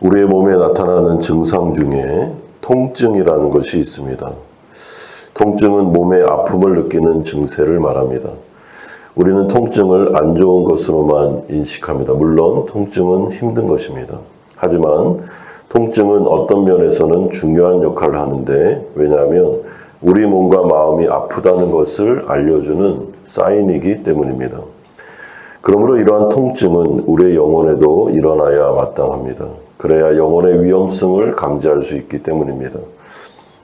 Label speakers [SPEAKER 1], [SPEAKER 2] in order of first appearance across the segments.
[SPEAKER 1] 우리의 몸에 나타나는 증상 중에 통증이라는 것이 있습니다. 통증은 몸의 아픔을 느끼는 증세를 말합니다. 우리는 통증을 안 좋은 것으로만 인식합니다. 물론 통증은 힘든 것입니다. 하지만 통증은 어떤 면에서는 중요한 역할을 하는데 왜냐하면 우리 몸과 마음이 아프다는 것을 알려주는 사인이기 때문입니다. 그러므로 이러한 통증은 우리의 영혼에도 일어나야 마땅합니다. 그래야 영혼의 위험성을 감지할 수 있기 때문입니다.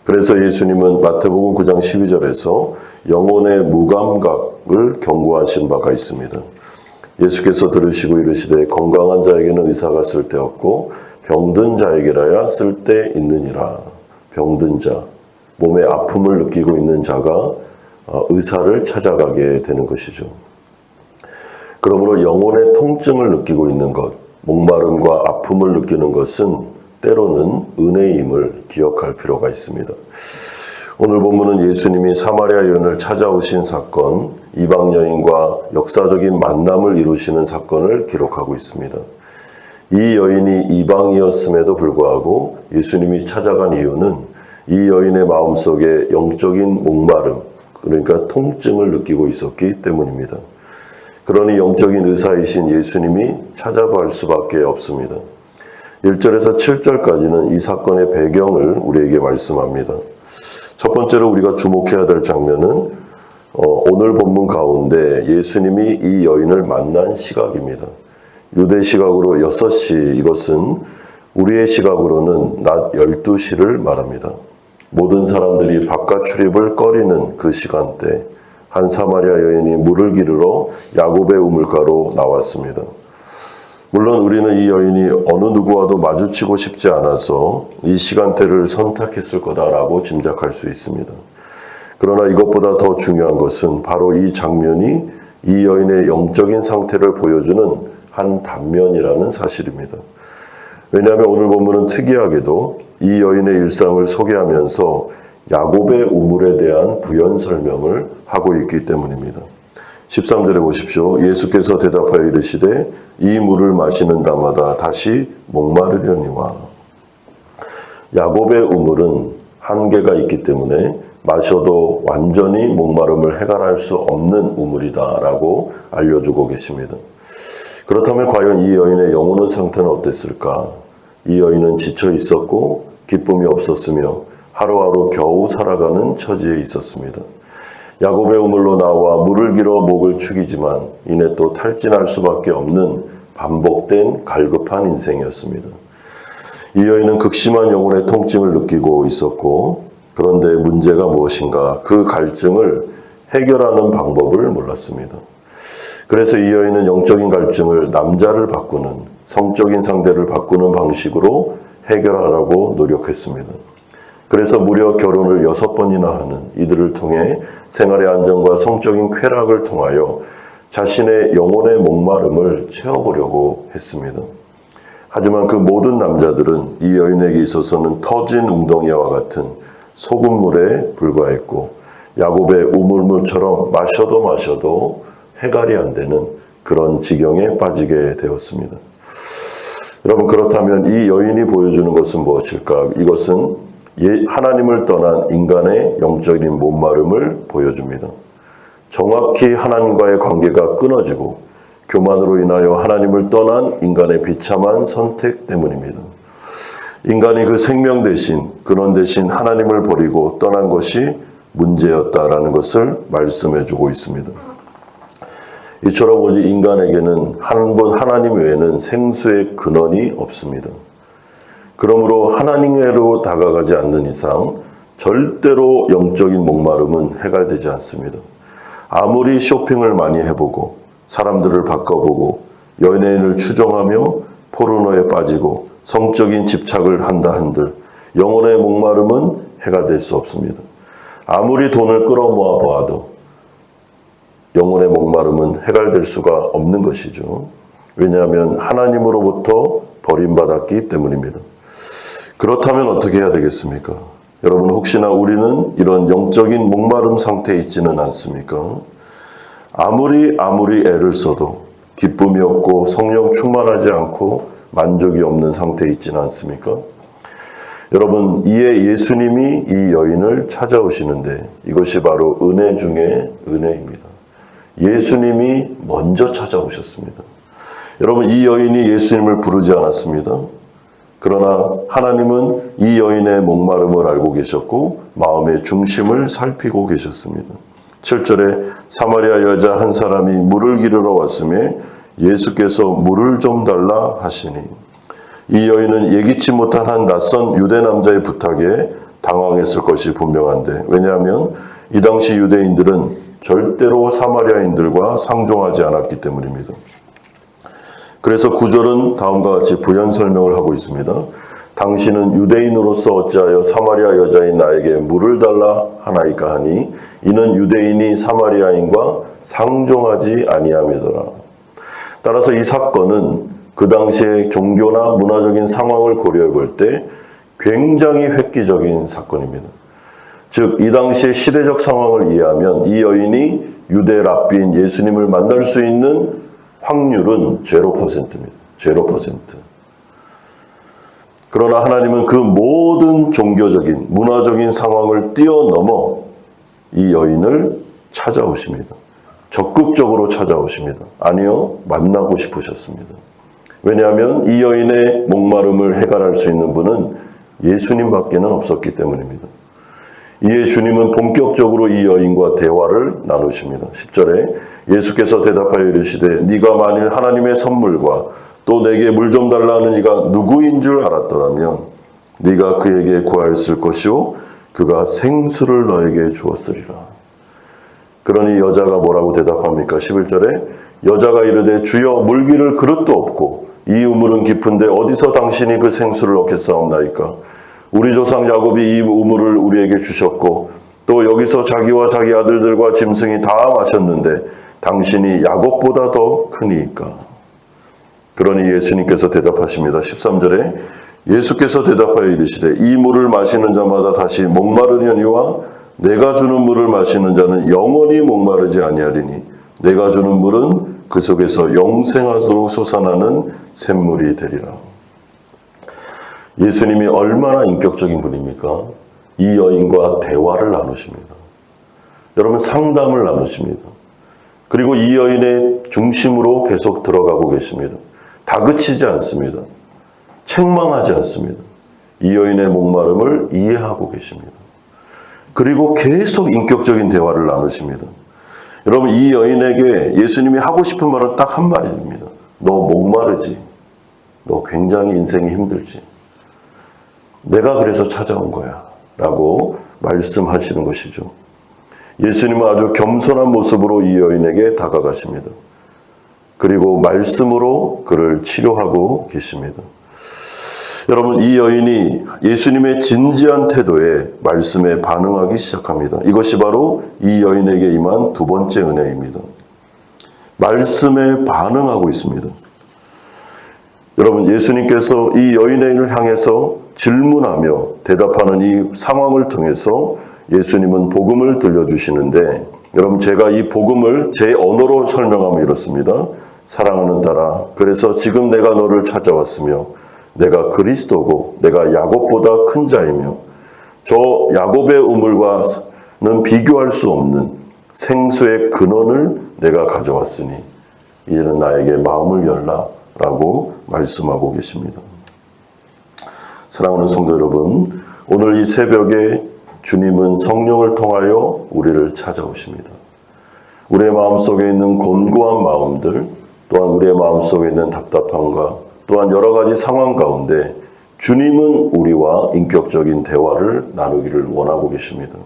[SPEAKER 1] 그래서 예수님은 마태복음 9장 12절에서 영혼의 무감각을 경고하신 바가 있습니다. 예수께서 들으시고 이르시되 건강한 자에게는 의사가 쓸데없고 병든 자에게라야 쓸데 있느니라. 병든 자, 몸의 아픔을 느끼고 있는 자가 어, 의사를 찾아가게 되는 것이죠. 그러므로 영혼의 통증을 느끼고 있는 것, 목마름과 아픔을 느끼는 것은 때로는 은혜임을 기억할 필요가 있습니다. 오늘 본문은 예수님이 사마리아 여인을 찾아오신 사건, 이방 여인과 역사적인 만남을 이루시는 사건을 기록하고 있습니다. 이 여인이 이방이었음에도 불구하고 예수님이 찾아간 이유는 이 여인의 마음속에 영적인 목마름, 그러니까 통증을 느끼고 있었기 때문입니다. 그러니 영적인 의사이신 예수님이 찾아갈 수밖에 없습니다. 1절에서 7절까지는 이 사건의 배경을 우리에게 말씀합니다. 첫 번째로 우리가 주목해야 될 장면은 어, 오늘 본문 가운데 예수님이 이 여인을 만난 시각입니다. 유대 시각으로 6시 이것은 우리의 시각으로는 낮 12시를 말합니다. 모든 사람들이 바깥 출입을 꺼리는 그 시간대 한 사마리아 여인이 물을 기르러 야곱의 우물가로 나왔습니다. 물론 우리는 이 여인이 어느 누구와도 마주치고 싶지 않아서 이 시간대를 선택했을 거다라고 짐작할 수 있습니다. 그러나 이것보다 더 중요한 것은 바로 이 장면이 이 여인의 영적인 상태를 보여주는 한 단면이라는 사실입니다. 왜냐하면 오늘 본문은 특이하게도 이 여인의 일상을 소개하면서 야곱의 우물에 대한 부연 설명을 하고 있기 때문입니다. 13절에 보십시오. 예수께서 대답하여 이르시되 이 물을 마시는 자마다 다시 목마르려니와 야곱의 우물은 한계가 있기 때문에 마셔도 완전히 목마름을 해결할 수 없는 우물이다라고 알려주고 계십니다. 그렇다면 과연 이 여인의 영혼의 상태는 어땠을까? 이 여인은 지쳐 있었고 기쁨이 없었으며 하루하루 겨우 살아가는 처지에 있었습니다. 야곱의 우물로 나와 물을 길어 목을 축이지만 이내 또 탈진할 수밖에 없는 반복된 갈급한 인생이었습니다. 이 여인은 극심한 영혼의 통증을 느끼고 있었고 그런데 문제가 무엇인가 그 갈증을 해결하는 방법을 몰랐습니다. 그래서 이 여인은 영적인 갈증을 남자를 바꾸는 성적인 상대를 바꾸는 방식으로 해결하라고 노력했습니다. 그래서 무려 결혼을 여섯 번이나 하는 이들을 통해 생활의 안정과 성적인 쾌락을 통하여 자신의 영혼의 목마름을 채워보려고 했습니다. 하지만 그 모든 남자들은 이 여인에게 있어서는 터진 웅덩이와 같은 소금물에 불과했고 야곱의 우물물처럼 마셔도 마셔도 해갈이 안 되는 그런 지경에 빠지게 되었습니다. 여러분 그렇다면 이 여인이 보여주는 것은 무엇일까? 이것은 예, 하나님을 떠난 인간의 영적인 목마름을 보여줍니다. 정확히 하나님과의 관계가 끊어지고 교만으로 인하여 하나님을 떠난 인간의 비참한 선택 때문입니다. 인간이 그 생명 대신 근원 대신 하나님을 버리고 떠난 것이 문제였다라는 것을 말씀해 주고 있습니다. 이처럼 오직 인간에게는 한 번 하나님 외에는 생수의 근원이 없습니다. 그러므로 하나님외로 다가가지 않는 이상 절대로 영적인 목마름은 해결되지 않습니다. 아무리 쇼핑을 많이 해보고 사람들을 바꿔보고 연예인을 추종하며 포르노에 빠지고 성적인 집착을 한다 한들 영혼의 목마름은 해가 될 수 없습니다. 아무리 돈을 끌어모아 보아도 영혼의 목마름은 해결될 수가 없는 것이죠. 왜냐하면 하나님으로부터 버림받았기 때문입니다. 그렇다면 어떻게 해야 되겠습니까? 여러분 혹시나 우리는 이런 영적인 목마름 상태에 있지는 않습니까? 아무리 아무리 애를 써도 기쁨이 없고 성령 충만하지 않고 만족이 없는 상태에 있지는 않습니까? 여러분, 이에 예수님이 이 여인을 찾아오시는데 이것이 바로 은혜 중에 은혜입니다. 예수님이 먼저 찾아오셨습니다. 여러분, 이 여인이 예수님을 부르지 않았습니다. 그러나 하나님은 이 여인의 목마름을 알고 계셨고 마음의 중심을 살피고 계셨습니다. 7절에 사마리아 여자 한 사람이 물을 기르러 왔음에 예수께서 물을 좀 달라 하시니 이 여인은 예기치 못한 한 낯선 유대 남자의 부탁에 당황했을 것이 분명한데 왜냐하면 이 당시 유대인들은 절대로 사마리아인들과 상종하지 않았기 때문입니다. 그래서 구절은 다음과 같이 부연 설명을 하고 있습니다. 당신은 유대인으로서 어찌하여 사마리아 여자인 나에게 물을 달라 하나이까 하니 이는 유대인이 사마리아인과 상종하지 아니함이더라. 따라서 이 사건은 그 당시의 종교나 문화적인 상황을 고려해 볼 때 굉장히 획기적인 사건입니다. 즉, 이 당시의 시대적 상황을 이해하면 이 여인이 유대 랍비인 예수님을 만날 수 있는 확률은 0%입니다. 0%. 그러나 하나님은 그 모든 종교적인, 문화적인 상황을 뛰어넘어 이 여인을 찾아오십니다. 적극적으로 찾아오십니다. 아니요, 만나고 싶으셨습니다. 왜냐하면 이 여인의 목마름을 해결할 수 있는 분은 예수님밖에는 없었기 때문입니다. 이에 주님은 본격적으로 이 여인과 대화를 나누십니다. 10절에 예수께서 대답하여 이르시되 네가 만일 하나님의 선물과 또 내게 물 좀 달라 하는 이가 누구인 줄 알았더라면 네가 그에게 구하였을 것이요 그가 생수를 너에게 주었으리라. 그러니 여자가 뭐라고 대답합니까? 11절에 여자가 이르되 주여 물기를 그릇도 없고 이 우물은 깊은데 어디서 당신이 그 생수를 얻겠사옵나이까? 우리 조상 야곱이 이 우물을 우리에게 주셨고 또 여기서 자기와 자기 아들들과 짐승이 다 마셨는데 당신이 야곱보다 더 크니까. 그러니 예수님께서 대답하십니다. 13절에 예수께서 대답하여 이르시되 이 물을 마시는 자마다 다시 목마르려니와 내가 주는 물을 마시는 자는 영원히 목마르지 아니하리니 내가 주는 물은 그 속에서 영생하도록 솟아나는 샘물이 되리라. 예수님이 얼마나 인격적인 분입니까? 이 여인과 대화를 나누십니다. 여러분 상담을 나누십니다. 그리고 이 여인의 중심으로 계속 들어가고 계십니다. 다그치지 않습니다. 책망하지 않습니다. 이 여인의 목마름을 이해하고 계십니다. 그리고 계속 인격적인 대화를 나누십니다. 여러분 이 여인에게 예수님이 하고 싶은 말은 딱한 말입니다. 너 목마르지? 너 굉장히 인생이 힘들지? 내가 그래서 찾아온 거야. 라고 말씀하시는 것이죠. 예수님은 아주 겸손한 모습으로 이 여인에게 다가가십니다. 그리고 말씀으로 그를 치료하고 계십니다. 여러분, 이 여인이 예수님의 진지한 태도에 말씀에 반응하기 시작합니다. 이것이 바로 이 여인에게 임한 두 번째 은혜입니다. 말씀에 반응하고 있습니다. 여러분, 예수님께서 이 여인을 향해서 질문하며 대답하는 이 상황을 통해서 예수님은 복음을 들려주시는데, 여러분, 제가 이 복음을 제 언어로 설명하면 이렇습니다. 사랑하는 딸아, 그래서 지금 내가 너를 찾아왔으며, 내가 그리스도고, 내가 야곱보다 큰 자이며, 저 야곱의 우물과는 비교할 수 없는 생수의 근원을 내가 가져왔으니, 이제는 나에게 마음을 열라. 라고 말씀하고 계십니다. 사랑하는 성도 여러분, 오늘 이 새벽에 주님은 성령을 통하여 우리를 찾아오십니다. 우리의 마음속에 있는 곤고한 마음들, 또한 우리의 마음속에 있는 답답함과 또한 여러 가지 상황 가운데 주님은 우리와 인격적인 대화를 나누기를 원하고 계십니다.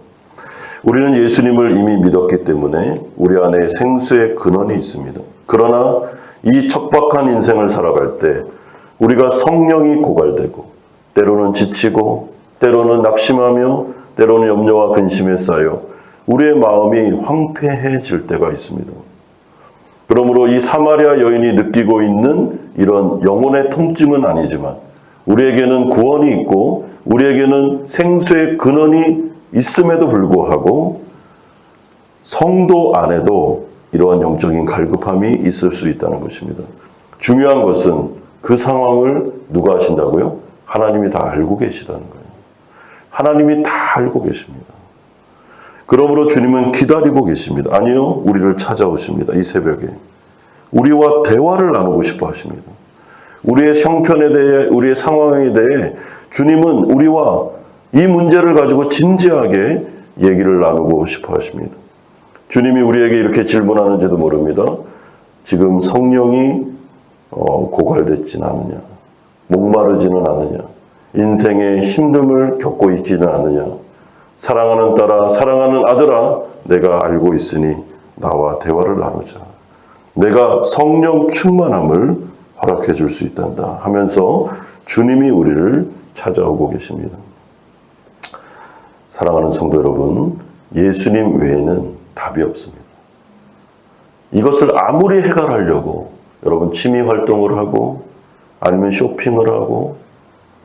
[SPEAKER 1] 우리는 예수님을 이미 믿었기 때문에 우리 안에 생수의 근원이 있습니다. 그러나 이 척박한 인생을 살아갈 때 우리가 성령이 고갈되고 때로는 지치고 때로는 낙심하며 때로는 염려와 근심에 쌓여 우리의 마음이 황폐해질 때가 있습니다. 그러므로 이 사마리아 여인이 느끼고 있는 이런 영혼의 통증은 아니지만 우리에게는 구원이 있고 우리에게는 생수의 근원이 있음에도 불구하고 성도 안에도 이러한 영적인 갈급함이 있을 수 있다는 것입니다. 중요한 것은 그 상황을 누가 하신다고요? 하나님이 다 알고 계시다는 거예요. 하나님이 다 알고 계십니다. 그러므로 주님은 기다리고 계십니다. 아니요, 우리를 찾아오십니다. 이 새벽에. 우리와 대화를 나누고 싶어 하십니다. 우리의 형편에 대해, 우리의 상황에 대해 주님은 우리와 이 문제를 가지고 진지하게 얘기를 나누고 싶어 하십니다. 주님이 우리에게 이렇게 질문하는지도 모릅니다. 지금 성령이 어, 고갈됐지는 않느냐, 목마르지는 않느냐, 인생의 힘듦을 겪고 있지는 않느냐, 사랑하는 딸아, 사랑하는 아들아, 내가 알고 있으니 나와 대화를 나누자. 내가 성령 충만함을 허락해 줄 수 있단다 하면서 주님이 우리를 찾아오고 계십니다. 사랑하는 성도 여러분, 예수님 외에는 답이 없습니다. 이것을 아무리 해결하려고 여러분 취미 활동을 하고 아니면 쇼핑을 하고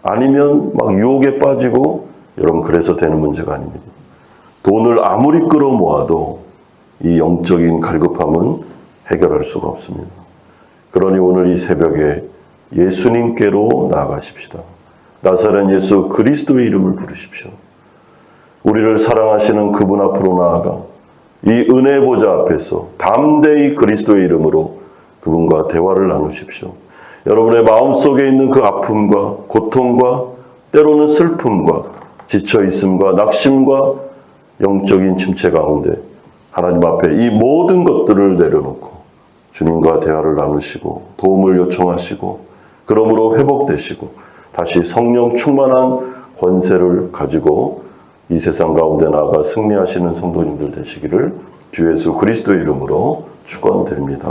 [SPEAKER 1] 아니면 막 유혹에 빠지고 여러분 그래서 되는 문제가 아닙니다. 돈을 아무리 끌어모아도 이 영적인 갈급함은 해결할 수가 없습니다. 그러니 오늘 이 새벽에 예수님께로 나아가십시다. 나사렛 예수 그리스도의 이름을 부르십시오. 우리를 사랑하시는 그분 앞으로 나아가 이 은혜 보좌 앞에서 담대히 그리스도의 이름으로 그분과 대화를 나누십시오. 여러분의 마음속에 있는 그 아픔과 고통과 때로는 슬픔과 지쳐 있음과 낙심과 영적인 침체 가운데 하나님 앞에 이 모든 것들을 내려놓고 주님과 대화를 나누시고 도움을 요청하시고 그러므로 회복되시고 다시 성령 충만한 권세를 가지고 이 세상 가운데 나아가 승리하시는 성도님들 되시기를 주 예수 그리스도의 이름으로 축원드립니다.